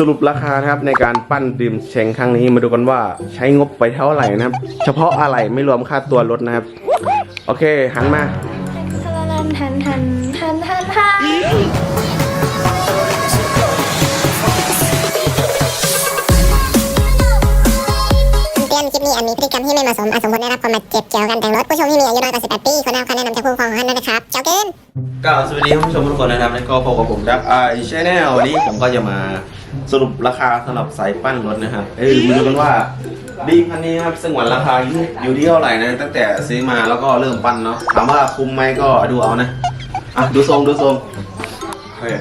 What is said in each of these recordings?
สรุปราคานะครับในการปั้นดื่มเชงครั้งนี้มาดูกันว่าใช้งบไปเท่าไหร่นะครับ เฉพาะอะไรไม่รวมค่าตัวรถนะครับ โอเค หันมาทันทันทันทันทันเตือนคลิปนี้อาจมีพฤติกรรมที่ไม่เหมาะสมอาจสมควรได้รับความบาดเจ็บเกี่ยวกับการแต่งรถผู้ชมที่มีอายุน้อยกว่า18ปีควรได้รับคำแนะนำจากผู้ปกครองของท่านด้วยนะครับเจ้าเกินก็สวัสดีท่านผู้ชมทุกคนนะครับแล้วก็พบกับผมจากไอชแนลวันนี้ผมก็จะมา สรุปราคาสำหรับสายปั้นรถนะครับ เออมาดูกันว่าดีคันนี้ครับสงวนราคาอยู่อยู่ที่เท่าไหร่นะตั้งแต่ซื้อมาแล้วก็เริ่มปั้นเนาะถามว่าคุ้มไหมก็ดูเอานะอะดูทรงดูทรงโอเค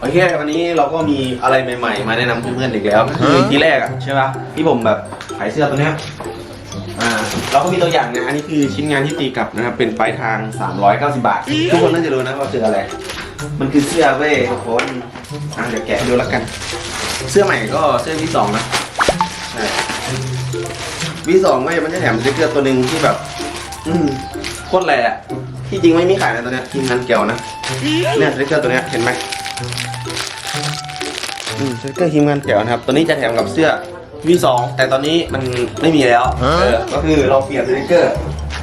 โอเควันนี้เราก็มีอะไรใหม่ๆ มาแนะนำเพื่อนๆอีกแล้วก็คือทีแรกอะใช่ปะที่ผมแบบขายเสื้อตัวเนี้ยอ่าเราก็มีตัวอย่างนะอันนี้คือชิ้นงานที่ตีกลับนะครับเป็นปลายทาง 390 บาท ทุกคนน่าจะรู้นะว่าคืออะไร มันคือเสื้อเว้ยทุกคน อะเดี๋ยวแกะให้ดูแล้วกัน เสื้อใหม่ก็เสื้อวีสองนะใช่วีสองก็มันจะแถมสติ๊กเกอร์ตัวหนึ่งที่แบบ อืมโคตรแหล่อะที่จริงไม่มีขายนะตัวเนี้ยทีมงานเกี่ยวนะเนี่ยสติ๊กเกอร์ตัวเนี้ยเห็นไหมอืมสติ๊กเกอร์ทีมงานเกี่ยวนะครับ ตัวนี้จะแถมกับเสื้อ V2 แต่ตอนนี้มันไม่มีแล้วเออก็คือเราเปลี่ยนสติ๊กเกอร์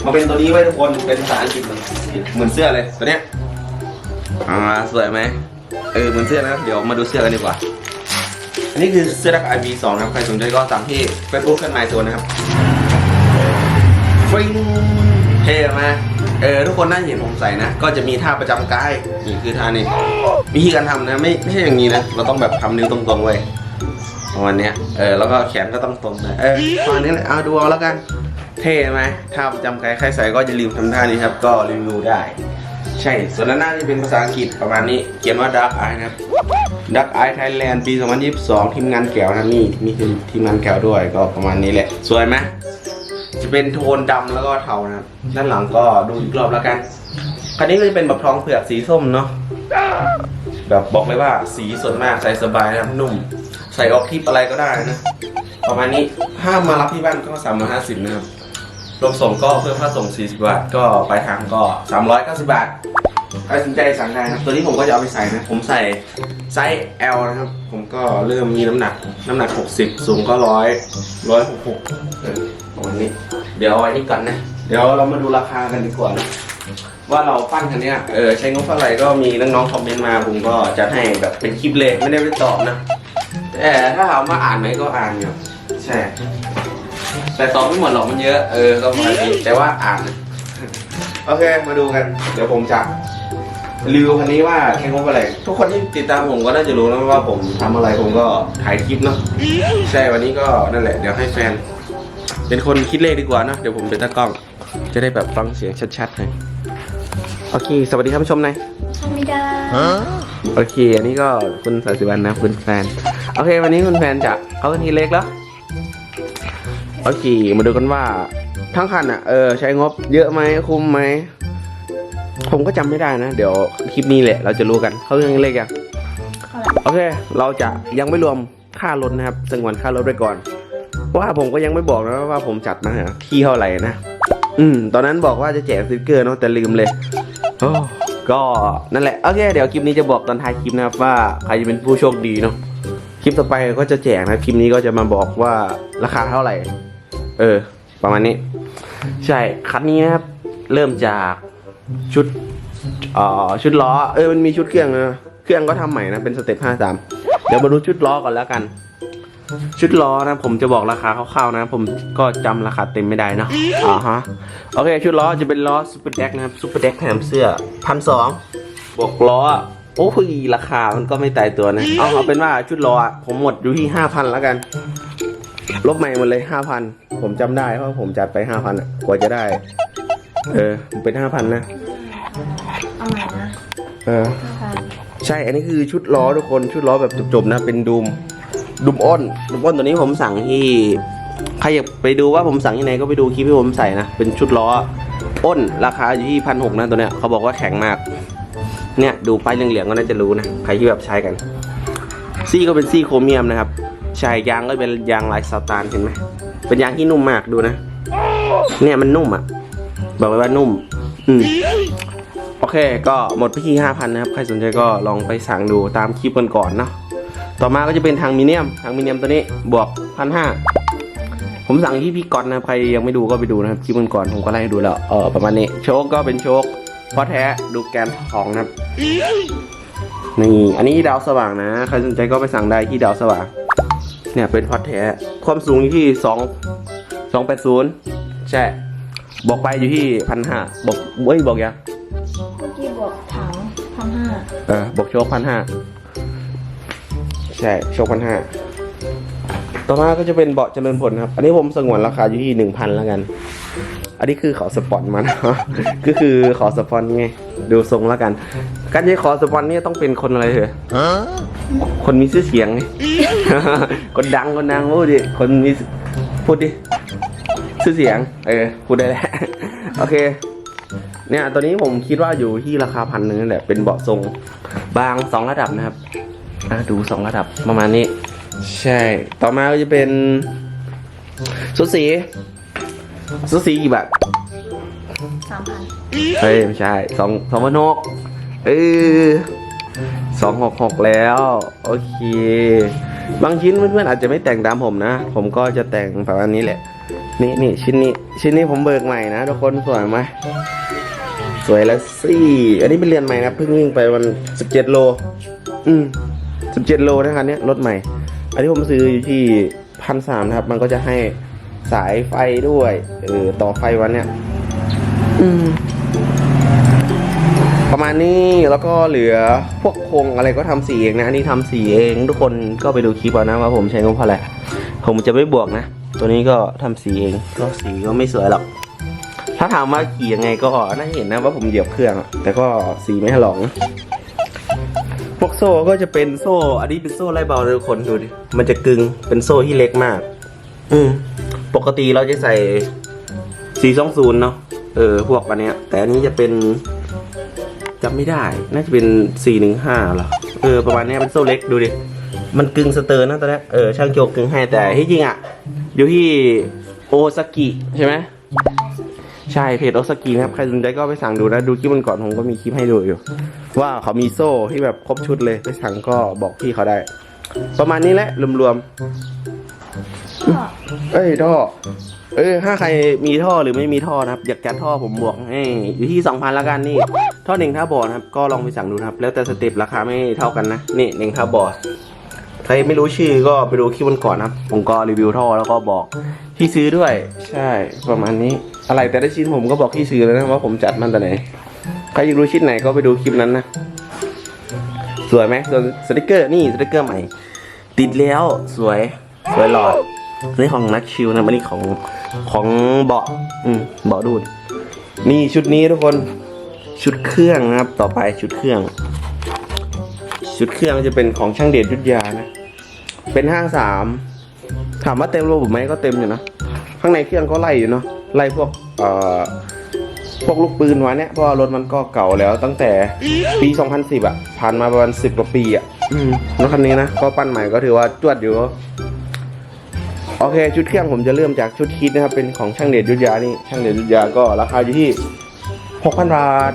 มาเป็นตัวนี้ไว้ทุกคนเป็นภาษาอังกฤษเหมือนเหมือนเสื้อเลยตัวเนี้ยอ่าสวยไหม เออเหมือนเสื้อนะเดี๋ยวมาดูเสื้อกันดีกว่า อันนี้คือเสื้อดักไอ V2 นะครับ ใครสนใจก็ตามที่เฟซบุ๊กขึ้นมาตัวนะครับฟริ้งเท่ไหมเออทุกคนน่าเห็นผมใส่นะ ก็จะมีท่าประจำกายนี่คือท่านี้วิธีการทำนะไม่ไม่ใช่อย่างนี้นะ เราต้องแบบทำนิ้วตรงๆไว้ประมาณนี้เออแล้วก็แขนก็ต้องตรงนะเออประมาณนี้แหละเอาดูเอาแล้วกัน เท่ไหมถ้าประจำใครใครใส่ก็จะรีวิวทำท่านี้ครับ ก็รีวิวได้ ใช่ส่วนด้านหน้าที่เป็นภาษาอังกฤษประมาณนี้เขียนว่า Dark Eye นะครับ Dark Eye Thailand ปี 2022 ทีมงานแก้วนะนี่มีทีมงานแก้วด้วยก็ประมาณนี้แหละ สวยไหมจะเป็นโทนดำแล้วก็เทานะครับ ด้านหลังก็ดูอีกรอบแล้วกัน คันนี้ก็จะเป็นแบบทองเผือกสีส้มเนาะแบบบอกเลยว่าสีสดมากใส่สบายนะครับนุ่ม ใส่ออกทิปอะไรก็ได้นะ ประมาณนี้ถ้ามารับที่บ้านก็สามร้อยห้าสิบนะครับ รวมส่งก็เพิ่มค่าส่งสี่สิบบาท ก็ปลายทางก็สามร้อยเก้าสิบบาทใครสนใจสั่งได้นะครับตัวนี้ผมก็จะเอาไปใส่นะ ผมใส่ไซส์ L นะครับ ผมก็เริ่มมีน้ำหนัก น้ำหนัก 60 สูงก็ร้อยร้อยหกหกเออประมาณนี้ เดี๋ยวเอาไว้นี่ก่อนนะ เดี๋ยวเรามาดูราคากันดีกว่านะว่าเราปั้นคันเนี้ยเออใช้งบเท่าไหร่ก็มีน้องๆคอมเมนต์มาผมก็จะให้แบบเป็นคลิปเลยไม่ได้ไปตอบนะ แต่ถ้าถามว่าอ่านไหมก็อ่านอยู่ใช่ แต่ตอบไม่หมดหรอกมันเยอะ เออก็ประมาณนี้แต่ว่าอ่านนะโอเค มาดูกัน เดี๋ยวผมจะรีวิวคันนี้ว่าแค่งบอะไร ทุกคนที่ติดตามผมก็น่าจะรู้นะว่าผมทำอะไรผมก็ถ่ายคลิปเนาะใช่วันนี้ก็นั่นแหละ เดี๋ยวให้แฟน เป็นคนคิดเลขดีกว่านะเดี๋ยวผมเป็นตากล้อง จะได้แบบฟังเสียงชัดๆหน่อยโอเค สวัสดีท่านผู้ชมหน่อยทำไม่ได้โอเค อันนี้ก็คุณสายสิวันนะคุณแฟน โอเค วันนี้คุณแฟนจะเขาทีเล็กแล้ว โอเคมาดูกันว่า ทั้งคันอะเออใช้งบเยอะไหมคุ้มไหมผมก็จำไม่ได้นะ เดี๋ยวคลิปนี้แหละ เราจะรู้กันเขาเรื่องเลขยังโอเค เราจะยังไม่รวมค่ารถนะครับสงวนค่ารถไปก่อนเพราะว่าผมก็ยังไม่บอกนะว่าผมจัดมาที่เท่าไหร่นะอืม ตอนนั้นบอกว่าจะแจกสติกเกอร์เนาะแต่ลืมเลยก็นั่นแหละโอเคเดี๋ยวคลิปนี้จะบอกตอนท้ายคลิปนะครับว่าใครจะเป็นผู้โชคดีเนาะคลิปต่อไปก็จะแจกนะคลิปนี้ก็จะมาบอกว่าราคาเท่าไหร่ เออ ประมาณนี้ ใช่คันนี้นะครับ เริ่มจากชุดเอ่อชุดล้อ เออ มันมีชุดเครื่องนะเครื่องก็ทำใหม่นะ เป็นสเต็ปห้าสามเดี๋ยวมาดูชุดล้อก่อนแล้วกัน ชุดล้อนะ ผมจะบอกราคาคร่าวๆนะ ผมก็จำราคาเต็มไม่ได้เนะอ่าฮะ โอเค ชุดล้อจะเป็นล้อซูเปอร์เด็กนะครับซูเปอร์เด็กแถมเสื้อพันสองบวกล้อโอ้ยราคามันก็ไม่ตายตัวนะ เอาเอาเป็นว่าชุดล้อผมหมดอยู่ที่ห้าพันแล้วกัน ลบใหม่หมดเลยห้าพันผมจำได้เพราะผมจัดไปห้าพันอะกว่าจะได้ เออเป็นห้าพันนะเอาใหม่นะเออห้าพันใช่อันนี้คือชุดล้อทุกคนชุดล้อแบบจบๆนะเป็นดูมดูมอ้นดูมอ้นตัวนี้ผมสั่งที่ใครอยากไปดูว่าผมสั่งที่ไหนก็ไปดูคลิปที่ผมใส่นะเป็นชุดล้ออ้นราคาอยู่ที่พันหกนะตัวเนี้ยเขาบอกว่าแข็งมาก เนี่ยดูป้ายเหลืองๆก็น่าจะรู้นะใครที่แบบใช้กันซี่ก็เป็นซี่โครเมียมนะครับ ใช่ยางก็เป็นยางลายสตาร์เห็นไหมเป็นยางที่นุ่มมากดูนะ เนี่ยมันนุ่มอะ บอกเลยว่านุ่ม อืมโอเค ก็หมดไปที่ห้าพันนะครับ ใครสนใจก็ลองไปสั่งดูตามคลิปกันก่อนๆเนาะต่อมาก็จะเป็นทางมิเนียม ทางมิเนียมตัวนี้บวกพันห้าผมสั่งที่พี่ก๊อตนะครับ ใครยังไม่ดูก็ไปดูนะครับคลิปมันก่อนผมก็ไล่ให้ดูแล้ว เออประมาณนี้ โชคก็เป็นโชคเพราะแท้ดูแกนทองนะครับ นี่ อันนี้ดาวสว่างนะ ใครสนใจก็ไปสั่งได้ที่ดาวสว่าง เนี่ยเป็นพอดแท้ ความสูงอยู่ที่สองสองแปดศูนย์ใช่ บอกไปอยู่ที่พันห้าบอกเว้ยบอกยังเมื่อกี้บวกถังพันห้าเออบอกโชคพันห้าใช่โชคพันห้าต่อมาก็จะเป็นเบาะเจริญผลครับ อันนี้ผมสงวนราคาอยู่ที่หนึ่งพันแล้วกัน อันนี้คือขอสปอนมานะ ก็คือขอสปอนไงดูทรงแล้วกัน การจะขอสปอนเนี่ยต้องเป็นคนอะไรเหรอคนมีชื่อเสียงไงคนดังคนดังพูดดิคนมีพูดดิชื่อเสียงเออพูดได้แล้วโอเค เนี่ยตัวนี้ผมคิดว่าอยู่ที่ราคาพันหนึ่งแหละเป็นเบาะทรงบางสองระดับนะครับอะดูสองระดับประมาณนี้ ใช่ ต่อมาก็จะเป็นสุดสี สุดสีกี่บาทสามพันเฮ้ยไม่ใช่สองสองพันหกเออสองหกหกแล้ว โอเค บางชิ้นเพื่อนๆอาจจะไม่แต่งตามผมนะ ผมก็จะแต่งประมาณนี้แหละ นี่นี่ชิ้นนี้ ชิ้นนี้ผมเบิกใหม่นะทุกคนสวยไหมสวยแล้วสิอันนี้เป็นเรือนใหม่นะเพิ่งวิ่งไปวันสิบเจ็ดโล อืมสิบเจ็ดโลนะครับเนี้ยรถใหม่ อันนี้ผมซื้ออยู่ที่พันสามนะครับ มันก็จะให้ สายไฟด้วยเออต่อไฟวันเนี้ยอืม ประมาณนี้แล้วก็เหลือพวกโครงอะไรก็ทำสีเองนะอันนี้ทำสีเอง ทุกคนก็ไปดูคลิปเอานะว่าผมใช้งบเท่าไหร่ผมจะไม่บวกนะ ตัวนี้ก็ทำสีเองก็สีก็ไม่สวยหรอกถ้าถามว่าขี่ยังไงก็น่าจะเห็นนะว่าผมเหยียบเครื่องอะแต่ก็สีไม่ถลอกนะพวกโซ่ก็จะเป็นโซ่ อันนี้เป็นโซ่ไล่เบาเลยทุกคนดูดิ มันจะกึงเป็นโซ่ที่เล็กมาก อืม ปกติเราจะใส่สี่สองศูนย์เนาะเออ พวกอันเนี้ย แต่อันนี้จะเป็นจำไม่ได้ น่าจะเป็นสี่หนึ่งห้าหรอ เออ ประมาณเนี้ยเป็นโซ่เล็กดูดิ มันกึ่งสเตอร์นะตอนแรกเออ ช่างโจกกึ่งให้แต่ที่จริงอะ อยู่ที่โอซากิใช่ไหมใช่เพจโอซากินะครับ ใครสนใจก็ไปสั่งดูนะ ดูคลิปมันก่อนผมก็มีคลิปให้ดูอยู่ ว่าเขามีโซ่ที่แบบครบชุดเลย ไปสั่งก็บอกพี่เขาได้ ประมาณนี้แหละรวมๆ เอ้ยท่อ เออถ้าใครมีท่อหรือไม่มีท่อนะครับ อยากจัดท่อผมบวกให้อยู่ที่สองพันละกันนี่ ท่อหนึ่งท่าบอครับ ก็ลองไปสั่งดูนะครับ แล้วแต่สเต็ปราคาไม่เท่ากันนะ นี่หนึ่งท่าบอใครไม่รู้ชื่อก็ไปดูคลิปมันก่อนนะครับ ผมก็รีวิวท่อแล้วก็บอกที่ซื้อด้วย ใช่ประมาณนี้ อะไรแต่ได้ชิ้นผมก็บอกที่ซื้อแล้วนะว่าผมจัดมันแต่ไหน ใครอยากรู้ชิ้นไหนก็ไปดูคลิปนั้นนะ สวยไหมส่วนสติกเกอร์นี่สติกเกอร์ใหม่ ติดแล้วสวยสวยหลอดอั นนี้ของนักชิวนะอันนี้ของของเบาะอืมเบาะดูด นี่ชุดนี้ทุกคนชุดเครื่องนะครับ ต่อไปชุดเครื่อง ชุดเครื่องจะเป็นของช่างเดชยุทธยานะ เป็นห้างสามถามว่าเต็มระบบไหมก็เต็มอยู่นะข้างในเครื่องก็ไล่อยู่เนาะไล่พวกเอ่อพวกลูกปืนไว้เนี่ยเพราะว่ารถมันก็เก่าแล้วตั้งแต่ปี 2010อะ ผ่านมาประมาณ10กว่าปีอะอืมรถคันนี้นะ ก็ปั้นใหม่ก็ถือว่าจวดอยู่ โอเคชุดเครื่องผมจะเริ่มจากชุดคิดนะครับ เป็นของช่างเดชยุทธยานี่ช่างเดชยุทธยาก็ราคาอยู่ที่หกพันบาท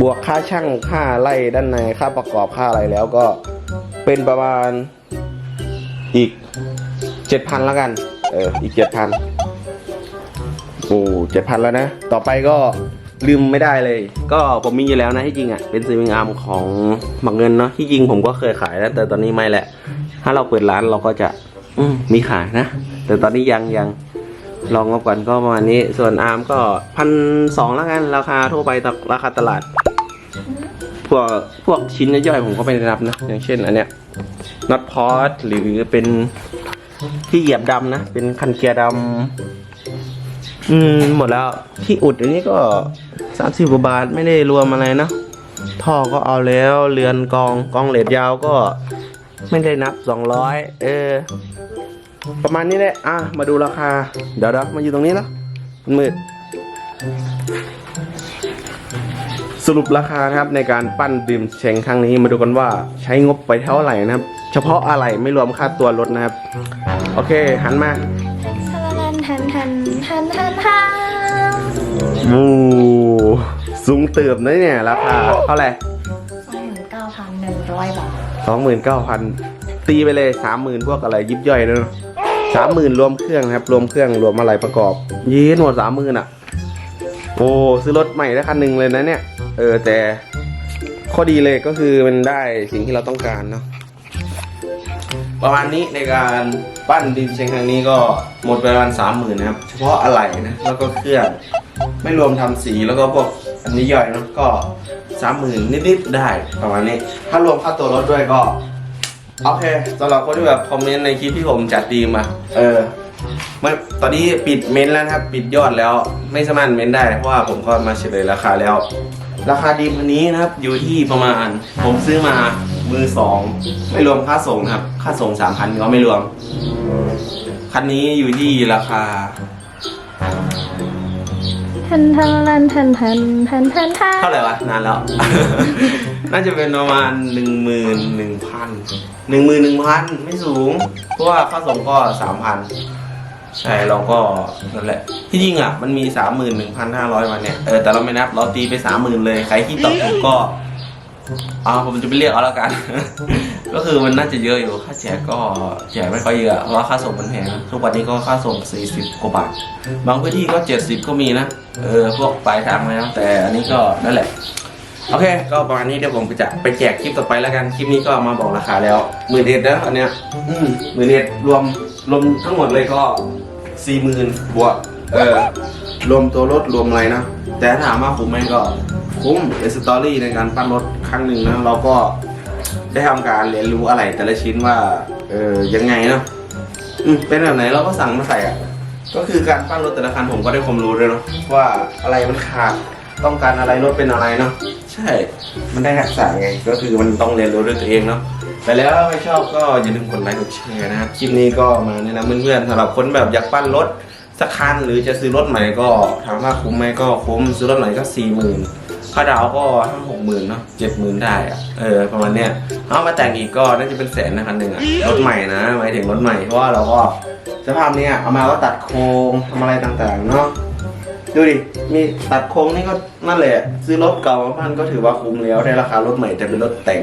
บวกค่าช่างค่าไล่ด้านในค่าประกอบค่าอะไรแล้วก็เป็นประมาณอีกเจ็ดพันแล้วกัน เอออีกเจ็ดพันโอ้เจ็ดพันแล้วนะ ต่อไปก็ลืมไม่ได้เลย ก็ผมมีอยู่แล้วนะที่จริงอะ เป็นซีมิงอาร์มของหมักเงินเนาะที่จริงผมก็เคยขายแล้วแต่ตอนนี้ไม่แหละ ถ้าเราเปิดร้านเราก็จะ อืมมีขายนะ แต่ตอนนี้ยังยังลองมาก่อนก็ประมาณนี้ ส่วนอาร์มก็พันสองแล้วกัน ราคาทั่วไปตราคาตลาด พวกพวกชิ้นย่อยๆผมก็ไม่ได้นับนะ อย่างเช่นอันเนี้ยน็อตพอตหรือเป็นที่เหยียบดำนะ เป็นคันเกียร์ดำอืม หมดแล้วที่อุดอันนี้ก็สามสิบกว่าบาทไม่ได้รวมอะไรนะ ท่อก็เอาแล้ว เรือนกองกองเหล็ดยาวก็ ไม่ได้นับสองร้อยเออ ประมาณนี้แหละ อะ มาดูราคา เดี๋ยวเดี๋ยวมาอยู่ตรงนี้แล้วมันมืด สรุปราคานะครับในการปั้นดื่มเชงครั้งนี้มาดูกันว่าใช้งบไปเท่าไหร่นะครับ เฉพาะอะไรไม่รวมค่าตัวรถนะครับ โอเค หันมาทันทันทันทันทันทันวูสูงเติบนะเนี่ยราคาเท่าไหร่ สองหมื่นเก้าพันตีไปเลยสามหมื่นพวกอะไรยิบย่อยเนอะสามหมื่นรวมเครื่องนะครับ รวมเครื่องรวมอะไรประกอบยีนหมดสามหมื่นอะ โอ้ซื้อรถใหม่ได้คันหนึ่งเลยนะเนี่ย เออแต่ข้อดีเลยก็คือมันได้สิ่งที่เราต้องการเนาะประมาณนี้ในการปั้นดินเชงครั้งนี้ก็หมดไปประมาณสามหมื่นนะครับ เฉพาะอะไหล่นะ แล้วก็เครื่องไม่รวมทำสีแล้วก็พวก อันนี้ย่อยเนาะก็สามหมื่นนิดๆได้ประมาณนี้ ถ้ารวมค่าตัวรถด้วยก็โอเคสำหรับคนที่แบบคอมเมนต์ในคลิปที่ผมจัดดีมา เออไม่ตอนนี้ปิดเมนต์แล้วครับ ปิดยอดแล้วไม่สามารถเมนต์ได้ เพราะว่าผมก็มาเฉลยราคาแล้ว ราคาดีมันนี้นะครับ อยู่ที่ประมาณ ผมซื้อมามือสองไม่รวมค่าส่งนะครับ ค่าส่งสามพันก็ไม่รวม คันนี้อยู่ที่ราคา ทันทันทันทันทันทันทันทันเท่าไหร่วะนานแล้ว น่าจะเป็นประมาณหนึ่งหมื่นหนึ่งพันหนึ่งหมื่นหนึ่งพันไม่สูง เพราะว่าค่าส่งก็สามพันใช่เราก็นั่นแหละ ที่จริงอะมันมีสามหมื่นหนึ่งพันห้าร้อยวันเนี่ยเออแต่เราไม่นับเราตีไปสามหมื่นเลยใครที่ตอบถูกก็ อาผมจะไปเรียกเอาแล้วกัน ก็คือมันน่าจะเยอะอยู่ค่าแจกก็แจกไม่ค่อยเยอะเพราะว่าค่าส่งมันแพงนะทุกวันนี้ก็ค่าส่งสี่สิบกว่าบาทบางพื้นที่ก็เจ็ดสิบก็มีนะเออพวกปลายทางแล้วแต่อันนี้ก็นั่นแหละโอเค ก็ประมาณนี้เดี๋ยวผมจะไปแจกคลิปต่อไปแล้วกัน คลิปนี้ก็มาบอกราคาแล้วหมื่นเอ็ดนะอันเนี้ยอืมหมื่นเอ็ดรวมรวมทั้งหมดเลยก็สี่หมื่นบวกเออรวมตัวรถรวมอะไรนะ แต่ถามว่าคุ้มไหมก็คุ้มเป็นสตอรี่ในการปั้นรถครั้งหนึ่งนะเราก็ได้ทำการเรียนรู้อะไรแต่ละชิ้นว่าเออยังไงเนาะเป็นแบบไหนเราก็สั่งมาใส่อะก็คือการปั้นรถแต่ละคันผมก็ได้ความรู้ด้วยเนาะว่าอะไรมันขาดต้องการอะไรรถเป็นอะไรเนาะใช่ มันได้ทักษะไง ก็คือมันต้องเรียนรู้ด้วยตัวเองเนาะไปแล้วไม่ชอบก็อย่าลืมกดไลค์กดแชร์นะครับคลิปนี้ก็มาแนะนำเพื่อนๆสำหรับคนแบบอยากปั้นรถ สักคันหรือจะซื้อรถใหม่ก็ถามว่าคุ้มไหมก็คุ้มซื้อรถใหม่ก็สี่หมื่นค่าดาวก็ห้าหกหมื่นเนาะเจ็ดหมื่นได้อะเออประมาณเนี้ยเอามาแต่งอีกก็น่าจะเป็นแสนนะคันหนึ่งอะรถใหม่นะหมายถึงรถใหม่เพราะว่าเราก็สภาพเนี้ยเอามาก็ตัดโครงทำอะไรต่างๆเนาะดูดิมีตัดโครงนี่ก็นั่นแหละ ซื้อรถเก่ามาพันก็ถือว่าคุ้มแล้วได้ราคารถใหม่แต่เป็นรถแต่ง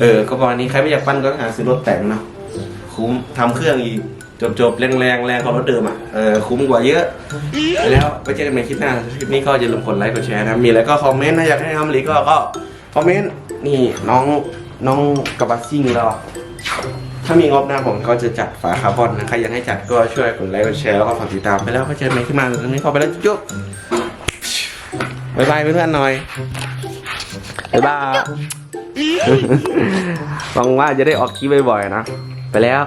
เออ ก็ประมาณนี้ใครไม่อยากปั้นก็หาซื้อรถแต่งเนาะคุ้มทำเครื่องอีก จบจบแรงแรงแรงของรถเดิมอะเออคุ้มกว่าเยอะไปแล้วไปเจอกันใหม่คลิปหน้าคลิปนี้ก็อย่าลืมกดไลค์กดแชร์นะมีอะไรก็คอมเมนต์นะอยากให้ทำอะไรก็ก็คอมเมนต์นี่น้องน้องกระบะซิ่งเราถ้ามีงบนะผมก็จะจัดฝาคาร์บอนนะใครอยากให้จัดก็ช่วยกดไลค์กดแชร์แล้วก็ฝากติดตามไปแล้วก็เจอกันใหม่ที่มาตรงนี้เข้าไปแล้วจุ๊บบายบายเพื่อนๆหน่อยบายบายหวังว่าจะได้ออกคลิปบ่อยๆนะ ไปแล้ว